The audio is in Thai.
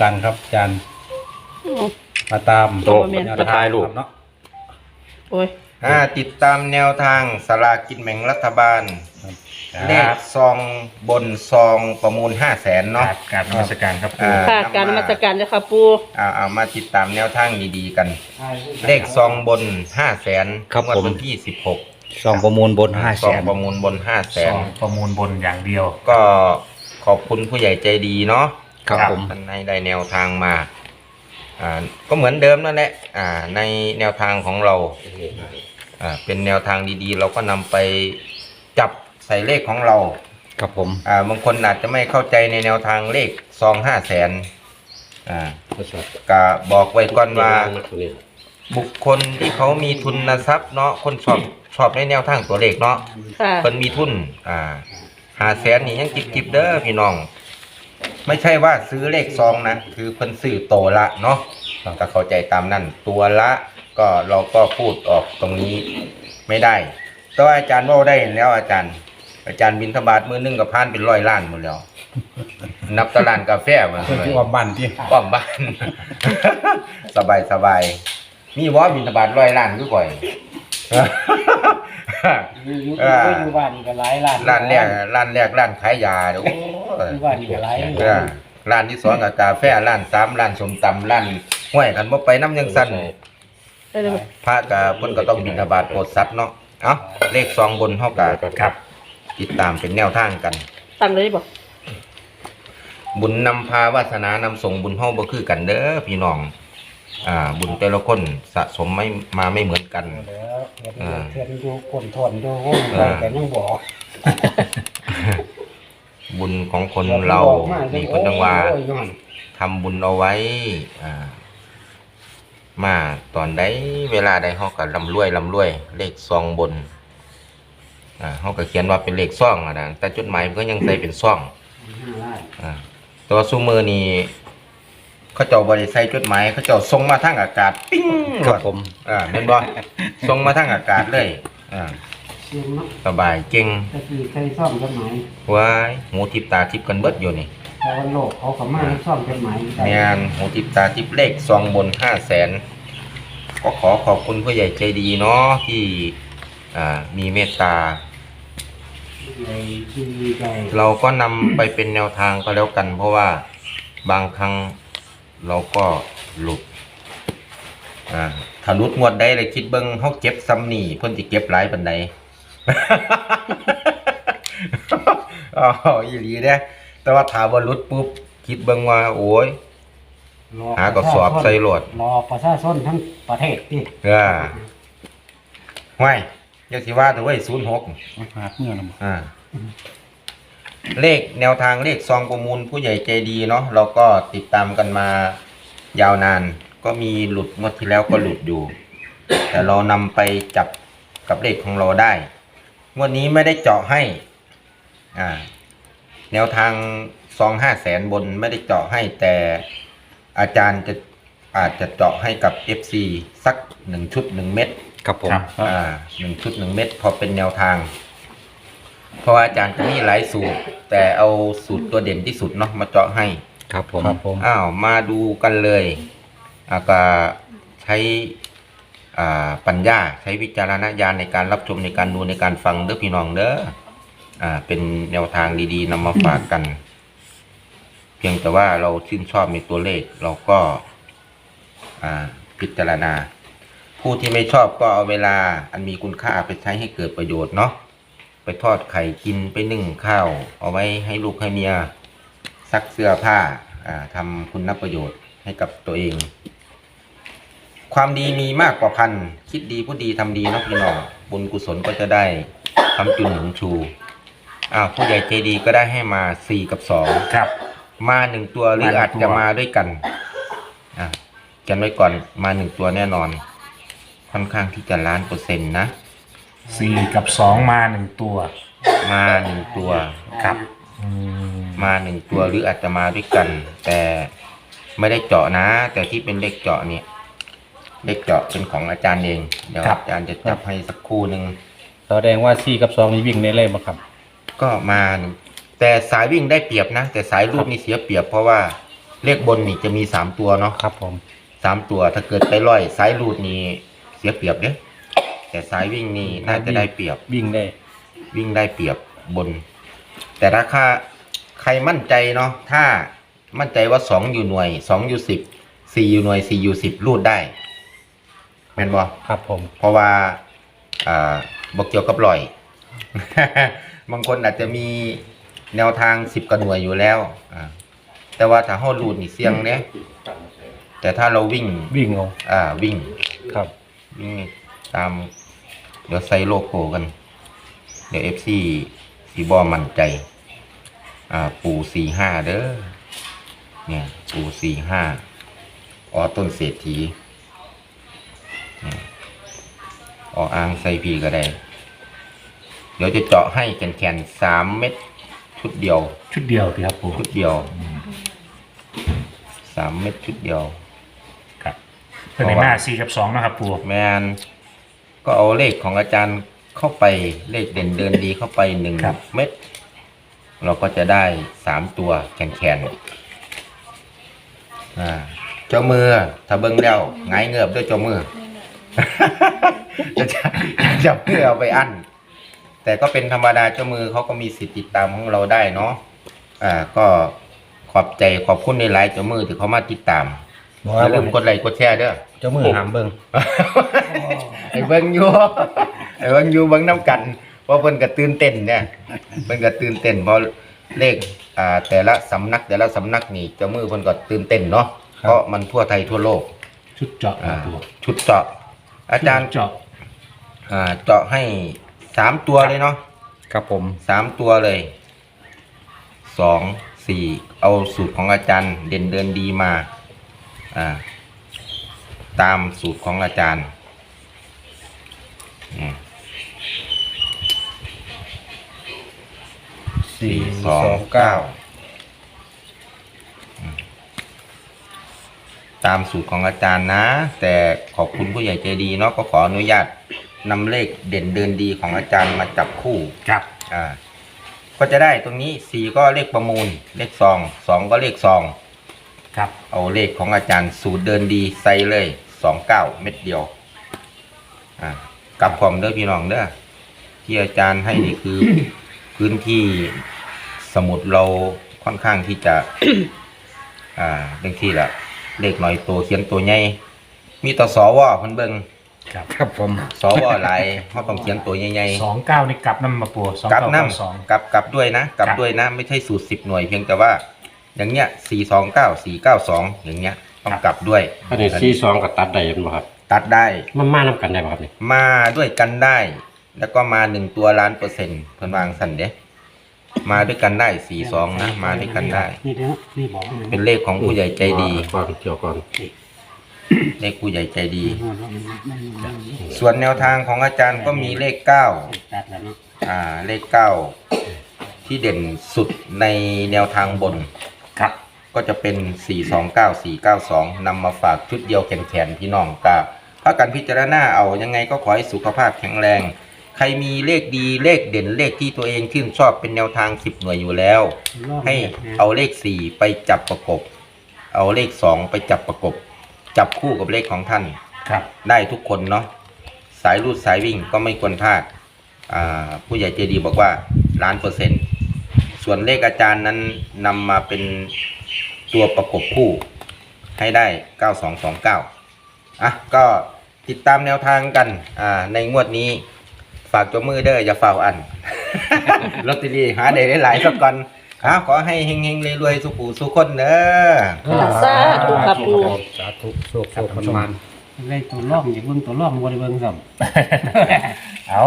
กันครับอาจารย์มาตามโต๊ะแนวจะถ่ายรูป ครับเนาะโอ้ยอ่าติดตามแนวทางสลากกินแบ่งรัฐบาล เลขซองบนซองประมูลห้าแสนเนาะเนาะการนมัสการครับปูอ่าค่ะการนมาตรการเจ้าค่ะปูเอาเอามาติดตามแนวทางดีๆกัน เลขซองบนห้าแสนครับผม วันที่สิบหกซองประมูลบนห้าซแสองนประมูลบนห้าแสสนองประมูลบนอย่างเดียว ก็ขอบคุณผู้ใหญ่ใจดีเนาะ ครับผม ท่านให้ได้แนวทางมา อ่า ก็เหมือนเดิมนั่นแหละ อ่า ในแนวทางของเรา อ่า เป็นแนวทางดีๆ เราก็นำไปจับใส่เลขของเรา ครับผมอ่า บางคนอาจจะไม่เข้าใจในแนวทางเลขซองห้าแสน อ่า ก็บอกไว้ก่อนว่า บุคคลที่เขามีทุนทรัพย์เนาะ คนชอบชอบในแนวทางตัวเลขเนาะ ค่ะ เพิ่นมีทุน อ่าหาแสนนี่ยังจิบจิบๆเด้อพี่น้อง ไม่ใช่ว่าซื้อเลขซองนะ คือเพิ่นซื้อโตวละเนาะก็เข้าใจตามนั้นตัวละก็เราก็พูดออกตรงนี้ไม่ได้ แต่ว่าอาจารย์เว่าได้แล้วอาจารย์ อาจารย์บินทบาทมือหนึงกับพานเป็นร้อยล้านหมดแล้ว นับตลาดกาแฟมาเพื่อที่ว่าบ้านที่ป้อมบ้าน สบายสบายมีวอบินทบาทร้อยล้านคือก่อย อยู่อยู่อ่าอยู่บ้านนี่ก็หลายร้านร้านแรกร้านแรกร้านขายยาเดี๋ยวอ ยู่บ้านนี่ก็หลายเออร้านที่สองกับกาแฟร้านสามร้านสมตำร้านห้วยกันบ่ไปน้ำยังสั้นได้เลยพระกะเพิ่นก็ต้องบินทบาทโปรดสัตว์เนาะเอ้าเลขซองบนเฮากะครับติดตามเป็นแนวทางกันตั้งเลยบอกบุญนำพาวาสนานำส่งบุญเฮาบ่คือกันเด้อพี่น้อง อ่า บุญแต่ละคนสะสมไม่มาไม่เหมือนกันแล้วเห็นอ่าเทียนอยู่ก้นทนอยู่ห้องอ่าแต่ยังบอก บุญของคนเรานี่เพิ่นจังว่าโอ้ยย้อนทำบุญเอาไว้อ่ามาตอนใดเวลาใดเฮาก็ร่ำรวยร่ำรวย เลขซองบนอ่าเฮาก็เขียนว่าเป็นเลขซ่องอะนะแต่จดหมายมันก็ยังใส่เป็นซ่องห้าล้านอ่าแตัวาซูมือนี่เขาเจ้าบริใส่จดหมายเขาเจ้าส่งมาทางอากาศ ปิ้งครับผมอ่าเห็นบ่ส่งมาทางอากาศเลยอ่า เสียงเนาะสบายเก่งตะกี้เคยซ่อมจดหมายว้ายหูทิพตาทิพกันเบิดอยู่นี่แต่วันโลกเขาก็มาซ่อมจดหมายแม่นหูทิพตาทิพเลขซองบนห้าแสนก็ขอขอบคุณผู้ใหญ่ใจดีเนาะที่อ่ามีเมตตาในที่ใจเราก็นำไปเป็นแนวทางก็แล้วกัน เพราะว่าบางครั้งเราก็หลุดอ่าถ้าหลุดงวดใดเลยคิดเบิ่งเฮาเก็บซ้ำนี่เพิ่นสิเก็บหลายปานใด อ๋ออีหลีเด้แต่ว่าถ้าบ่หลุดปุ๊บคิดเบิ่งว่า โอ้ยรอหากระสอบใส่โหลด รอประชาชนทั้งประเทศที่เออห้วยอย่าสิว่าแต่เว้ย06หาเมื่อนะอ่าเลขแนวทางเลขซองประมูลผู้ใหญ่ใจดีเนาะเราก็ติดตามกันมายาวนาน ก็มีหลุดงวดที่แล้วก็หลุดอยู่ แต่เรานำไปจับกับเลขของเราได้ง วดนี้ไม่ได้เจาะให้อ่าแนวทางซองห้าแสนบนไม่ได้เจาะให้แต่อาจารย์จะอาจจะเจาะให้กับ FC สักหนึ่งชุดหนึ่งเม็ดครับผมครับ อ่าหนึ่งชุดหนึ่งเม็ดพอเป็นแนวทาง เพราะว่าอาจารย์ก็มีหลายสูตร แต่เอาสูตรตัวเด่นที่สุดเนาะมาเจาะให้ ครับผม ครับผม อ้าวมาดูกันเลยอ่าก็ใช้อ่า ปัญญาใช้วิจารณญาณในการรับชมในการดูในการฟังเด้อพี่น้องเด้ออเป็นแนวทางดีๆนำมาฝากกัน เพียงแต่ว่าเราชื่นชอบในตัวเลขเราก็พิจารณา ผู้ที่ไม่ชอบก็เอาเวลาอันมีคุณค่าไปใช้ให้เกิดประโยชน์เนาะไปทอดไข่กินไปนึ่งข้าว เอาไว้ให้ลูกให้เมียซักเสื้อผ้าอ่าทำคุณประโยชน์ให้กับตัวเอง ความดีมีมากกว่าพัน คิดดีพูดดีทำดีเนาะพี่น้องบุญกุศลก็จะได้ทำจุนหนุนชูอ่าผู้ใหญ่ใจดีก็ได้ให้มาสี่กับสองครับ มาหนึ่งตัวหรือมาหนึ่งอาจตัวจะมาด้วยกันอะกันไว้ก่อนมาหนึ่งตัวแน่นอน ค่อนข้างที่จะล้านเปอร์เซ็นต์นะสี่กับสองมาหนึ่งตัว มาหนึ่งตัวครับ อืมมาหนึ่งตัวหรืออาจจะมาด้วยกัน แต่ไม่ได้เจาะนะ แต่ที่เป็นเลขเจาะเนี่ย เลขเจาะเป็นของอาจารย์เอง เดี๋ยวอาจารย์จะจับให้สักครู่หนึ่ง แสดงว่าซี่กับซองนี้วิ่งในเล่มาครับ ก็มาหนึ่งแต่สายวิ่งได้เปรียบนะ แต่สายรูปนี่เสียเปรียบเพราะว่าเลขบนนี่จะมีสามตัวเนาะครับผมสามตัวถ้าเกิดไปร้อยสายรูดนี่เสียเปรียบเด้แต่สายวิ่งนี่น่าจะได้เปรียบ วิ่งได้ วิ่งได้เปรียบบน แต่ราคาใครมั่นใจเนาะถ้ามั่นใจว่าสองอยู่หน่วยสองอยู่สิบสี่อยู่หน่วยสี่อยู่สิบรูดได้แม่นบ่ครับผม เพราะว่าอ่าบอกเกี่ยวกับลอย บางคนอาจจะมีแนวทางสิบกระหน่วยอยู่แล้วอ่าแต่ว่าถ้าห้อรูดนี่เสี่ยงเนี่ยแต่ถ้าเราวิ่งวิ่งเอาอ่าวิ่งครับวิ่งตาม เดี๋ยวใส่โลโก้กัน เดี๋ยวเอฟซีสีบอมั่นใจ อ่า ปูสี่ห้าเด้อเนี่ย ปูสี่ห้าออต้นเศรษฐี เนี่ยอออ่างใส่พีก็ได้ เดี๋ยวจะเจาะให้แขนๆสามเม็ดชุดเดียว ชุดเดียวสิครับปูชุดเดียวสามเม็ดชุดเดียวครับเพื่อนในหน้าสี่กับสองนะครับปูแมนก็เอาเลขของอาจารย์เข้าไปเลขเด่นเดินดีเข้าไปหนึ่งเม็ดเราก็จะได้สามตัวแขนแขนๆอ่าเจ้ามือถ้าเบิ้งแล้วไงายเงือบด้วยเจ้ามือ จะจะจะเพื่อเอาไปอั้นแต่ก็เป็นธรรมดาเจ้ามือเขาก็มีสิทธิ์ติดตามของเราได้เนาะอ่า ก็ขอบใจขอบคุณในไลน์เจ้ามือที่เขามาติดตามบอกอว่าย่าลืมกดไลค์กดแชร์เด้อ เจ้ามือหามเบิ่งไอ้เบิ่งอยู่ไอ้เบิ่งอยู่เบิ่งน้ำกันเพราะเพิ่นก็ตื่นเต้นเนี่ยเพิ่นก็ตื่นเต้นเพราะเลขอ่าแต่ละสำนักแต่ละสำนักนี่เจ้ามือเพิ่นก็ตื่นเต้นเนาะเพราะมันทั่วไทยทั่วโลกชุดเจาะคอ่ารับปูชุดเจาะ อาจารย์เจาะอ่าเจาะให้สามตัวเลยเนาะครับผมสามตัวเลยสองสี่เอาสูตรของอาจารย์เด่นเดินดีมาอ่าตามสูตรของอาจารย์อืม สี่สองเก้า ตามสูตรของอาจารย์นะ แต่ขอบคุณผู้ใหญ่ใจดีเนาะก็ขออนุญาตนำเลขเด่นเดินดีของอาจารย์มาจับคู่ครับอ่าก็จะได้ตรงนี้สี่ก็เลขประมูล เลขซองสองก็เลขซอง ครับ เอาเลขของอาจารย์สูตรเดินดีใส่เลยสองเก้าเม็ดเดียว อ่ากลับความเด้อพี่น้องเด้อที่อาจารย์ให้นี่คือ พื้นที่สมุดเราค่อนข้างที่จะ อ่าบางทีละ เลขหน่อยตัวเขียนตัวใหญ่มีต่อสอวอเพิ่นเบิ่งครับครับผมสอวอหลายเขาต้องเขียนตัวใหญ่ๆสองเก้านี่กลับน้ำมาปูสองกลับเก้าน้เก้าสองำกลับกลับด้วยนะกลับครับ ด้วยนะ ไม่ใช่สูตรสิบหน่วยเพียงแต่ว่า อย่างเงี้ยสี่สองเก้าสี่เก้าสองอย่างเงี้ยต้องกลับด้วย อันนี้ซีซองกับตัดได้ยันบ่ครับ ตัดได้ มันมานํกันได้บ่ครับนี่มาด้วยกันได้ แล้วก็มาหนึ่งตัวล้านเปอร์เซ็นต์เพิ่นวางสันเด้ มาด้วยกันได้สี่สองนะ มาด้วยกันได้ นี่เด้อนี่บอกเลยเป็นเลขของผู้ใหญ่ใจดี ก่อนเกี่ยวก่อนเลขผู้ใหญ่ใจดี ส่วนแนวทางของอาจารย์ก็มีเลขเก้าตัดแล้วเนาะอ่า เลขเก้าที่เด่นสุดในแนวทางบน ครับก็จะเป็น 429 492 นำมาฝากชุดเดียวแขนๆพี่น้องกาพากันพิจารณาเอายังไงก็ขอให้สุขภาพแข็งแรงใครมีเลขดีเลขเด่นเลขที่ตัวเองชื่นชอบเป็นแนวทาง10หน่วยอยู่แล้วให้เอาเลข4ไปจับประกบ เอาเลข2ไปจับประกบ จับคู่กับเลขของท่าน ครับได้ทุกคนเนาะสายรูดสายวิ่งก็ไม่ควรพลาดอ่าผู้ใหญ่ใจดีบอกว่าล้านเปอร์เซ็นต์ส่วนเลขอาจารย์นั้นนำมาเป็นตัวประกบคู่ให้ได้ 9229 อะ ก็ติดตามแนวทางกันอ่าในงวดนี้ ฝากตัวมือเด้ออย่าเฝ้าอันลอตเตอรี่หาได้หลายๆสักก่อนอะขอให้เฮงๆรวยๆสุขูสุขคนเด้อสาธุค่ะปูสาธุโชคโชคมันมันเลยตัวล่องอย่าเบิ่งตัวล่องบ่ได้เบิ่งซ้ำเอา